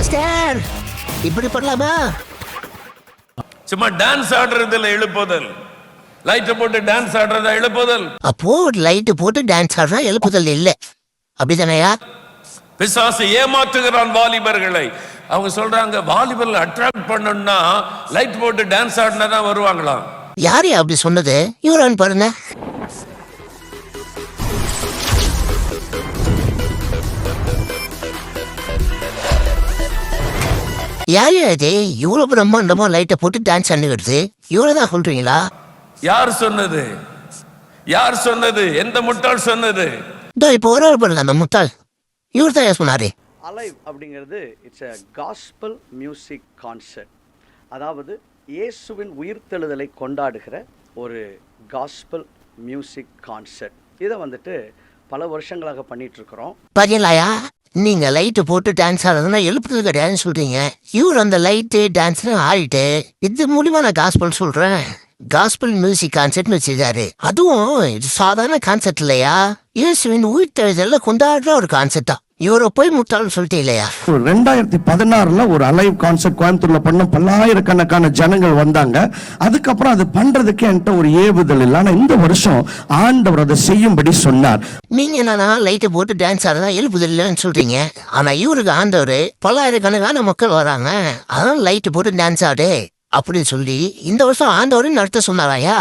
Master இப்படி பண்ணலாமா? சும்மா டான்ஸ் ஆடுறதுல எழுப்புதல். லைட்டை போட்டு டான்ஸ் ஆடுறதா எழுப்புதல். அப்போ லைட்டு போட்டு டான்ஸ் ஆடுறா எழுப்புதல் இல்லை. அப்படிதானயா பிசாசு ஏமாற்றுகிறான் வாலிபர்களை. அவங்க சொல்றாங்க வாலிபர்களை அட்ராக்ட் பண்ணணும்னா லைட் போட்டு டான்ஸ் ஆடினா தான் வருவாங்களாம். யாரு அப்படி சொன்னது? இவரான் பாருங்க. யார் இது? இவ்வளவு பிரம்மாண்டமா லைட்டை போட்டு டான்ஸ் ஆடுகிறது இவ்வளவு தான் சொல்றீங்களா? யார் சொன்னது? யார் சொன்னது? எந்த முட்டாள் சொன்னது? இதோ இப்போ ஒரு ஆள் அந்த முட்டாள். இவர் தான் சொன்னாரு? அலைவ் அப்படிங்கிறது it's a gospel music concert அதாவது இயேசுவின் உயிர்த்தெழுதலை கொண்டாடுகிற ஒரு காஸ்பல் மியூசிக் கான்சர்ட் இதை வந்துட்டு பல வருஷங்களாக பண்ணிட்டு இருக்கிறோம். பாத்தீங்களாயா? நீங்க லைட்டு போட்டு டான்ஸ் ஆடுறதுனா எழுப்புறது கிடையாதுன்னு சொல்றீங்க. இவர் அந்த லைட்டு டான்ஸ்னு ஆடிட்டு இது மூலியமா நான் காஸ்பல் சொல்றேன். காஸ்பல் மியூசிக் கான்செர்ட்னு வச்சிருக்காரு. அதுவும் இது சாதாரண கான்செர்ட் இல்லையா? இயேசுவின் உயிர் உயிர்த்தெழுதல்ல கொண்டாடுற ஒரு கான்செர்ட் தான் இவரை போய் முட்டாள்னு சொல்லிட்டு இல்லையா? ஒரு ரெண்டாயிரத்தி பதினாறுல ஒரு அலைவ் கான்சர்ட் கோயம்புத்தூர்ல பண்ணோம் பல்லாயிரக்கணக்கான ஜனங்கள் வந்தாங்க. அதுக்கப்புறம் அது பண்றதுக்கு என்கிட்ட ஒரு ஏவுதல் இல்லை. ஆனா இந்த வருஷம் ஆண்டவர் அதை செய்யும்படி சொன்னார். நீங்க என்னன்னா லைட்டை போட்டு டான்ஸ் ஆடுறதா எழுப்புதல் இல்லைன்னு சொல்றீங்க. ஆனா இவருக்கு ஆண்டவர் பல்லாயிரக்கணக்கான மக்கள் வராங்க. அதான் லைட்டு போட்டு டான்ஸ் ஆடு அப்படின்னு சொல்லி இந்த வருஷம் ஆண்டவர் நடத்த சொன்னாராயா?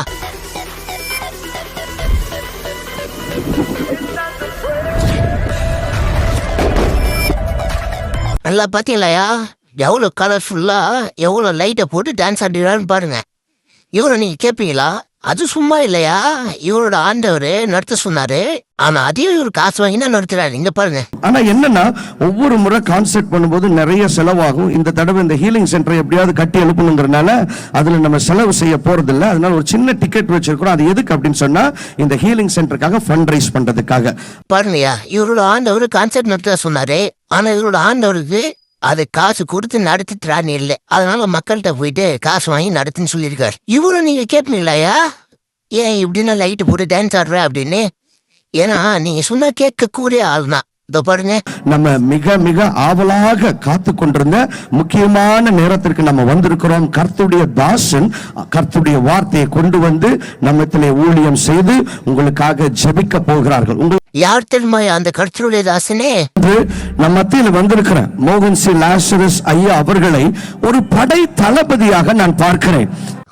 நல்லா பார்த்தீங்களாயா எவ்வளோ கலர்ஃபுல்லா எவ்வளோ லைட்டை போட்டு டான்ஸ் ஆடுறான்னு பாருங்க. இவரை நீங்க கேட்பீங்களா அது சும்மா இல்லையா? இவரோட ஆண்டவர் நடத்த சொன்னாரு. ஆனா அதையும் இவர் காசு வாங்கி தான் நடத்துறாரு. இங்க பாருங்க. ஆனா என்னன்னா ஒவ்வொரு முறை கான்சர்ட் பண்ணும்போது நிறைய செலவாகும். இந்த தடவை இந்த ஹீலிங் சென்டரை எப்படியாவது கட்டி எழுப்பணுங்கிறனால அதுல நம்ம செலவு செய்ய போறது இல்ல அதனால ஒரு சின்ன டிக்கெட் வச்சிருக்கிறோம். அது எதுக்கு அப்படின்னு சொன்னா இந்த ஹீலிங் சென்டருக்காக ஃபண்ட் ரைஸ் பண்றதுக்காக. பாருங்கய்யா இவரோட ஆண்டவர் கான்செர்ட் நடத்த சொன்னாரு. ஆனால் இவரோட ஆண்டவருக்கு அது காசு கொடுத்து நடத்திட்டுறான்னு இல்லை. அதனால மக்கள்கிட்ட போயிட்டு காசு வாங்கி நடத்துன்னு சொல்லியிருக்காரு. இவரும் நீங்கள் கேட்பீங்களாயா ஏன் இப்படின்னா லைட்டு போட்டு டான்ஸ் ஆடுற அப்படின்னு? ஏன்னா நீங்கள் சொன்னால் கேட்கக்கூடிய ஆள் தான் இதோ பாருங்க. நம்ம மிக மிக ஆவலாக காத்து கொண்டிருந்த முக்கியமான நேரத்திற்கு நம்ம வந்திருக்கிறோம். கர்த்துடைய தாசன் கர்த்துடைய வார்த்தையை கொண்டு வந்து நம்மத்திலே ஊழியம் செய்து உங்களுக்காக ஜெபிக்க போகிறார்கள். உங்கள் யார் தெரியுமா அந்த கருத்துடைய தாசனே? இன்று நம் மத்தியில் வந்திருக்கிற மோகன் சி. லாசரஸ் ஐயா அவர்களை ஒரு படை தளபதியாக நான் பார்க்கிறேன்.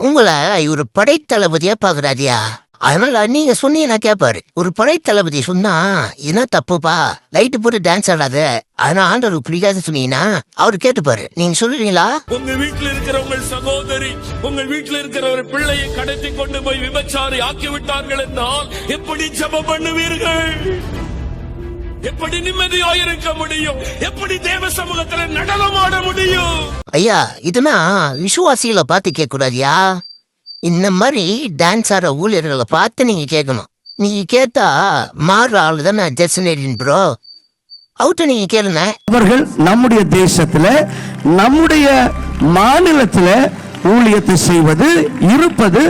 உங்களை இவர் படைத்தளபதியா பாக்குறாரியா அதனால நீங்க சொன்னீங்கன்னா கேட்பாரு ஒரு படைத்தளபதி சொன்னா என்ன தப்புப்பா? லைட்டு போட்டு டான்ஸ் ஆடாத. அதனால ஆண்டவருக்கு பிடிக்காது சொன்னீங்கன்னா அவர் கேட்டுப்பாரு. நீங்க சொல்லுவீங்களா உங்க வீட்டுல இருக்கிற உங்கள் சகோதரி உங்கள் வீட்டுல இருக்கிற ஒரு பிள்ளையை கடத்தி கொண்டு போய் விபச்சாரி ஆக்கி விட்டார்கள் என்றால் எப்படி ஜெபம் பண்ணுவீர்கள்? எப்படி நிம்மதியாயிருக்க முடியும்? எப்படி தேவ சமூகத்துல நடனமாட முடியும்? ஐயா இதுனா விசுவாசிகளை பார்த்து கேட்க கூடாதியா இந்த மாதிரி டான்ஸ் ஆடுற ஊழியர்களை பார்த்து நீங்க கேட்கணும். நீங்க கேட்டா மாறுற ஆளு தானே ஜெசனேரியன் ப்ரோ அவர்கிட்ட நீங்க கேளுங்க. அவர்கள் நம்முடைய தேசத்துல நம்முடைய மாநிலத்துல ஊழியத்தை செய்வது இருப்பது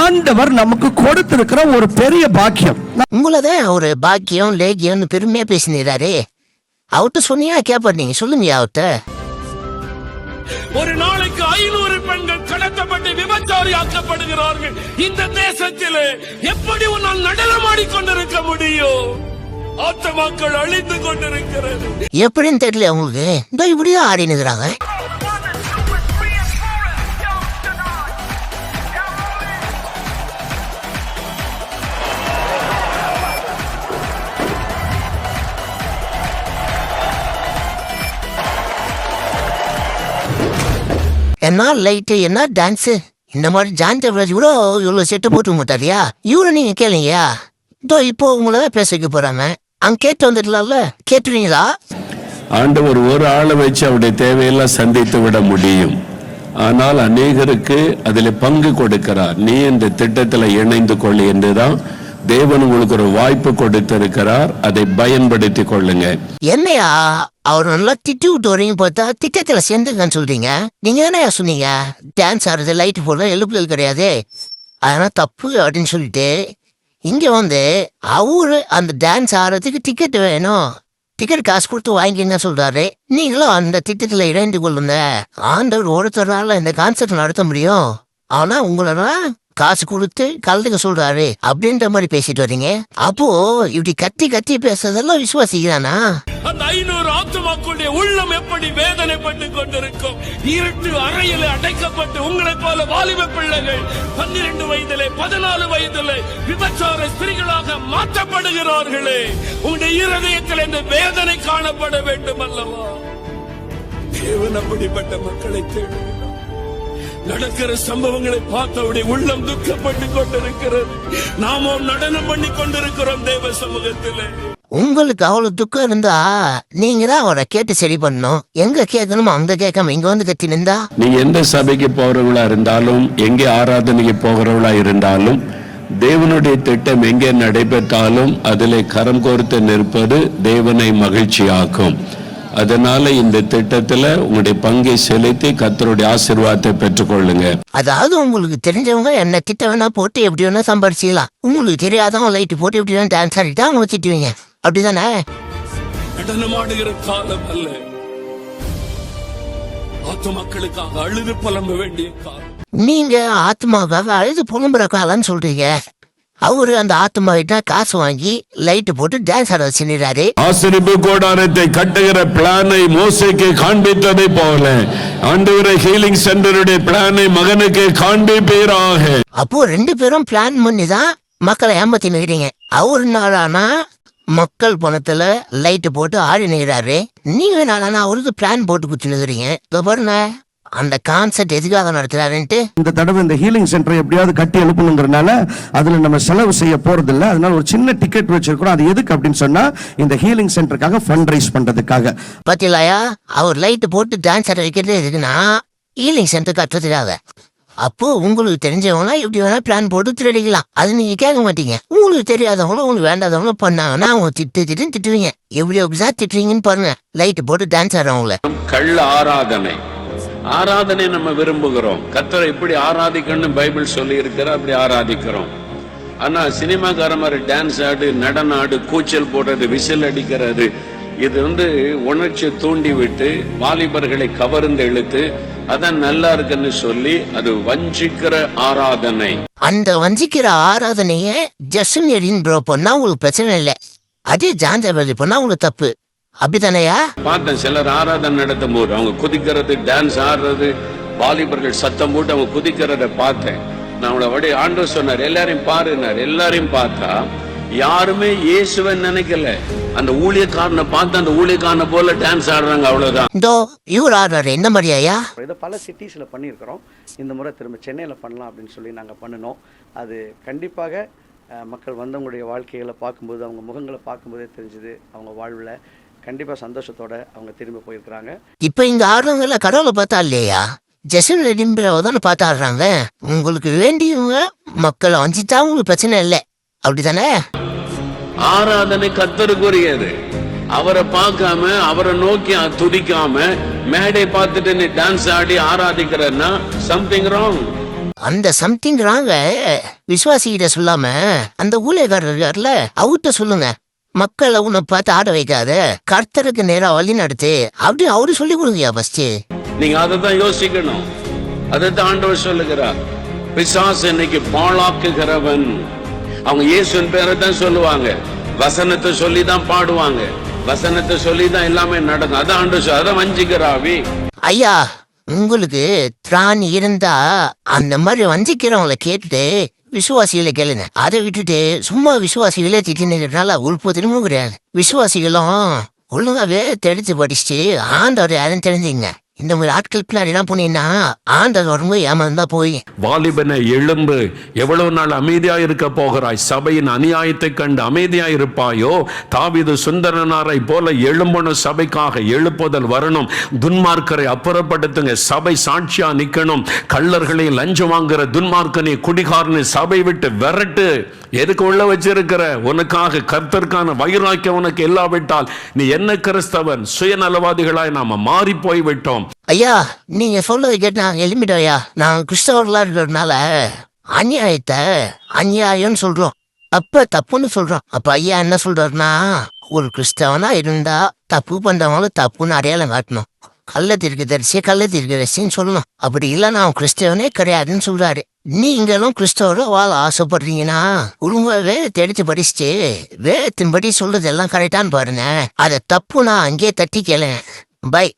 ஆண்டவர் நமக்கு கொடுத்திருக்கிற ஒரு பெரிய பாக்கியம். உங்களதான் ஒரு பாக்கியம் லேகியம்னு பெருமையா பேசினாரு அவர்கிட்ட சொன்னியா கேட்பாரு நீங்க சொல்லுங்க அவர்கிட்ட ஒரு நாளைக்கு ஐநூறு பெண்கள் கடத்தப்பட்டு விபச்சாரி ஆக்கப்படுகிறார்கள் இந்த தேசத்திலே எப்படி உன்னால் நடனமாடி கொண்டிருக்க முடியும்? ஆத்தமாக்கள் அழிந்து கொண்டிருக்கிறது. எப்படின்னு தெரியல உங்களுக்கு? இந்த இப்படிதான் என்ன லைட்டு என்ன டான்ஸு இந்த மாதிரி ஜான் தேவராஜ் கூட இவ்வளோ செட்டு போட்டு மாட்டாரியா இவரை நீங்கள் கேளுங்கயா இதோ இப்போ உங்களை தான் பேச வைக்க அங்க கேட்டு வந்துடலாம்ல. கேட்டுறீங்களா? ஆண்டவர் ஒரு ஆளை வச்சு அவருடைய தேவையெல்லாம் சந்தித்து விட முடியும். ஆனால் அநேகருக்கு அதில் பங்கு கொடுக்கிறார். நீ இந்த திட்டத்தில் இணைந்து கொள் என்றுதான் தேவன் உங்களுக்கு ஒரு வாய்ப்பு கொடுத்திருக்கிறார். அதை பயன்படுத்திக் கொள்ளுங்க. என்னையா? அவர் நல்லா திட்டி விட்டு வரீங்க பார்த்தா திட்டத்தில் சேர்ந்துங்கன்னு சொல்றீங்க. நீங்க என்னையா சொன்னீங்க? டான்ஸ் ஆடுறது லைட் போடுறது எழுப்புதல் கிடையாது. அதெல்லாம் தப்பு அப்படின்னு சொல்லிட்டு இங்க வந்து அவரு அந்த டான்ஸ் ஆடுறதுக்கு டிக்கெட் வேணும். டிக்கெட் காசு கொடுத்து வாங்கிங்க சொல்றாரு. நீங்களும் அந்த திட்டத்துல இணைந்து கொள்ளுங்க. ஆண்டவர் ஒருத்தரால இந்த கான்சர்ட் நடத்த முடியும். ஆனா உங்களெல்லாம் காசு கொடுத்து கலந்துக்க சொல்றாரு அப்படின்ற மாதிரி பேசிட்டு வர்றீங்க அப்போ இப்படி கத்தி கத்தி பேசுறதெல்லாம் விசுவாசிக்கிறானா? அந்த ஐநூறு ஆத்துமாக்களுடைய உள்ளம் எப்படி வேதனைப்பட்டு கொண்டிருக்கும்? இருட்டு அறையில அடைக்கப்பட்டு உங்களைப் போல வாலிப பிள்ளைகள் பன்னிரண்டு வயதிலே பதினாலு வயதிலே விபச்சார ஸ்திரீகளாக மாற்றப்படுகிறார்களே. உங்களுடைய இருதயத்தில் இந்த வேதனை காணப்பட வேண்டும் அல்லவா தேவன் அப்படிப்பட்ட மக்களை தேடுகிறார். நடக்கிற சம்பவங்களை பார்த்தவுடைய உள்ளம் துக்கப்பட்டு கொண்டிருக்கிறது. நாமோ நடனம் பண்ணி கொண்டிருக்கிறோம் தேவ சமூகத்திலே. உங்களுக்கு அவ்வளவு துக்கம் இருந்தா நீங்க தான் அவரை கேட்டு சரி பண்ணணும். எங்க கேட்கணுமோ அங்க கேட்காம இங்க வந்து கத்தி நின்றா நீங்க எந்த சபைக்கு போறவங்களா இருந்தாலும் எங்கே ஆராதனைக்கு போகிறவங்களா இருந்தாலும் தேவனுடைய திட்டம் எங்கே நடைபெற்றாலும் அதிலே கரம் கோர்த்து நிற்பது தேவனை மகிழ்ச்சியாக்கும். அதனால இந்த திட்டத்துல உங்களுடைய பங்கை செலுத்தி கர்த்தருடைய ஆசீர்வாதத்தை பெற்றுக்கொள்ளுங்க. அதாவது உங்களுக்கு தெரிஞ்சவங்க என்ன திட்ட வேணா போட்டு எப்படி வேணா சம்பாரிச்சிக்கலாம். உங்களுக்கு தெரியாதவங்க லைட் போட்டு எப்படி வேணா டான்ஸ் ஆடிட்டா அவங்க திட்டுவீங்க அப்படிதானே? நடனமாடுகிற காலம் அல்ல. ஆத்து மக்களுக்காக அழுது புலம்ப வேண்டிய காலம். நீங்க ஆத்மாவாக அழுது புலம்புற காலம்னு சொல்றீங்க. அவரு அந்த ஆத்மா கிட்ட காசு வாங்கி லைட் போட்டு டான்ஸ் ஆட வச்சுறாரு ஆசிரிப்பு கூடாரத்தை கட்டுகிற பிளானை மோசைக்கு காண்பித்ததை போல ஆண்டவரை ஹீலிங் சென்டருடைய பிளானை மகனுக்கு காண்பிப்பீராக. அப்போ ரெண்டு பேரும் பிளான் பண்ணி தான் மக்களை ஏமாத்தி நிக்கிறீங்க. அவரு நாளானா மக்கள் பணத்துல லைட் போட்டு ஆடி நிற்கிறாரு நீங்க நாளானா அவருக்கு பிளான் போட்டு குத்தி நிற்கிறீங்க இதோ பாருங்க. அந்த கான்செப்ட் எதுக்காக நடத்துறாருன்ட்டு இந்த தடவை இந்த ஹீலிங் சென்டரை எப்படியாவது கட்டி எழுப்பணுங்கிறனால அதுல நம்ம செலவு செய்ய போறது இல்ல அதனால ஒரு சின்ன டிக்கெட் வச்சிருக்கிறோம். அது எதுக்கு அப்படின்னு சொன்னா இந்த ஹீலிங் சென்டருக்காக ஃபண்ட் ரைஸ் பண்றதுக்காக. பாத்தீங்களாயா? அவர் லைட் போட்டு டான்ஸ் ஆட வைக்கிறது எதுக்குன்னா ஈலிங் சென்டர் கட்டுறதுக்காக. அப்போ உங்களுக்கு தெரிஞ்சவங்களா இப்படி வேணா பிளான் போட்டு திருடிக்கலாம். அது நீங்க கேட்க மாட்டீங்க. உங்களுக்கு தெரியாதவங்களும் உங்களுக்கு வேண்டாதவங்களும் பண்ணாங்கன்னா அவங்க திட்டு திட்டு திட்டுவீங்க. எப்படி எப்படிதான் திட்டுறீங்கன்னு பாருங்க. லைட் போட்டு டான்ஸ் ஆடுறவங்கள. கள்ள ஆராதனை. ஆராதனை நம்ம விரும்புகிறோம். கத்தரை எப்படி ஆராதிக்கணும்னு பைபிள் சொல்லி இருக்கிற அப்படி ஆராதிக்கிறோம். ஆனா சினிமாக்கார மாதிரி டான்ஸ் ஆடு நடன ஆடு கூச்சல் போடுறது விசில் அடிக்கிறது இது வந்து உணர்ச்சி தூண்டி விட்டு வாலிபர்களை கவர்ந்து இழுத்து அதான் நல்லா இருக்குன்னு சொல்லி அது வஞ்சிக்கிற ஆராதனை. அந்த வஞ்சிக்கிற ஆராதனைய ஜஸ்டின் எடின் ப்ரோ பண்ணா உங்களுக்கு பிரச்சனை இல்லை. அதே ஜான்ஜாபதி பண்ணா உங்களுக்கு தப்பு. அப்படித்தானையா? பார்த்தேன் சிலர் ஆராதனை நடத்தும் போது அவங்க குதிக்கிறது டான்ஸ் ஆடுறது வாலிபர்கள் சத்தம் போட்டு அவங்க குதிக்கிறத பார்த்தேன். நான் அவங்கள அப்படியே ஆண்டவர் சொன்னார் எல்லாரையும் பாருனார் எல்லாரையும் பார்த்தா யாருமே இயேசுவை நினைக்கல. அந்த ஊழியக்காரனை பார்த்து அந்த ஊழியக்காரனை போல டான்ஸ் ஆடுறாங்க அவ்வளவுதான். இதோ இவர் ஆடுறாரு. என்ன மாதிரியாயா இதை பல சிட்டிஸில் பண்ணியிருக்கிறோம். இந்த முறை திரும்ப சென்னையில் பண்ணலாம் அப்படின்னு சொல்லி நாங்கள் பண்ணினோம். அது கண்டிப்பாக மக்கள் வந்தவங்களுடைய வாழ்க்கைகளை பார்க்கும்போது அவங்க முகங்களை பார்க்கும்போதே தெரிஞ்சுது அவங்க வாழ்வில். கண்டிப்பாக சந்தோஷத்தோட அவங்க திரும்பி போயிருக்கிறாங்க. இப்ப இங்க ஆடுறவங்கள கடவுளை பார்த்தா இல்லையா? ஜெசன் ரெடிம்பிரவை தானே பார்த்து ஆடுறாங்க. உங்களுக்கு வேண்டியவங்க மக்களை வஞ்சிட்டா உங்களுக்கு பிரச்சனை இல்லை. அப்படிதானே ஆராதனை கத்தருக்குரியது அவரை பார்க்காம அவரை நோக்கி துதிக்காம மேடை பார்த்துட்டு நீ டான்ஸ் ஆடி ஆராதிக்கிறன்னா சம்திங் ராங் அந்த சம்திங் ராங்க விசுவாசிகிட்ட சொல்லாம அந்த ஊழியக்காரர் இருக்கார்ல அவர்கிட்ட சொல்லுங்க. மக்களை உன்னை பார்த்து ஆட வைக்காத. கர்த்தருக்கு நேரா வழி நடத்து. அப்படி அவரு சொல்லி கொடுங்கயா ஃபர்ஸ்ட் நீங்க அதை தான் யோசிக்கணும். அதை தான் ஆண்டவர் சொல்லுகிறார். பிசாசு இன்னைக்கு பாழாக்குகிறவன். அவங்க இயேசுவின் பேரை தான் சொல்லுவாங்க. வசனத்தை சொல்லி தான் பாடுவாங்க. வசனத்தை சொல்லி தான் எல்லாமே நடக்கும். அதான் ஆண்டு அதான் வஞ்சிக்கிறாவி ஐயா உங்களுக்கு திராணி இருந்தா அந்த மாதிரி வஞ்சிக்கிறவங்கள கேட்டுட்டு விசுவாசிகளை கேளுங்க. அதை விட்டுட்டு சும்மா விசுவாசிகளே திட்டினதுனால உள்பு திரும்ப கிடையாது விசுவாசிகளும் ஒழுங்காவே தெரிஞ்சு படிச்சுட்டு ஆண்டவர் யாரும் தெரிஞ்சுங்க. இந்த மாதிரி ஆட்கள் பின்னாடி என்ன பண்ணீங்கன்னா ஆண்டவர் வரும்போது ஏமாந்தா போய். வாலிபனை எழும்பு எவ்வளவு நாள் அமைதியா இருக்க போகிறாய்? சபையின் அநியாயத்தை கண்டு அமைதியா இருப்பாயோ தாவிது சுந்தரனாரை போல எழும்பணும் சபைக்காக எழுப்புதல் வரணும். துன்மார்க்கரை அப்புறப்படுத்துங்க சபை சாட்சியா நிக்கணும். கள்ளர்களை லஞ்சம் வாங்குற துன்மார்க்கனை குடிகாரனை சபை விட்டு விரட்டு. எதுக்கு உள்ள வச்சிருக்கிற? உனக்காக கர்த்தருக்கான வைராக்கியம் உனக்கு இல்லாவிட்டால் நீ என்ன கிறிஸ்தவன்? சுயநலவாதிகளாய் நாம மாறி போய் விட்டோம் ஐயா நீங்க சொல்றது கேட்டு நான் எழுப்பிட்டோம் ஐயா. நான் கிறிஸ்தவர்களா இருக்கிறதுனால அநியாயத்தை அநியாயம்னு சொல்றோம். அப்ப தப்புன்னு சொல்றோம். அப்ப ஐயா என்ன சொல்றாருன்னா ஒரு கிறிஸ்தவனா இருந்தா தப்பு பண்றவங்களும் தப்புன்னு அடையாளம் காட்டணும். கள்ள தீர்க்க கள்ள தீர்க்க தரிசின்னு சொல்லணும். அப்படி இல்லை நான் கிறிஸ்தவனே கிடையாதுன்னு சொல்றாரு. நீங்களும் கிறிஸ்தவரை வாழ ஆசைப்படுறீங்கன்னா உங்க வேதத்தை எடுத்து படிச்சுட்டு வேதத்தின்படி சொல்றது எல்லாம் கரெக்டான்னு பாருங்க. அதை தப்பு நான் அங்கேயே தட்டிக்கல பை.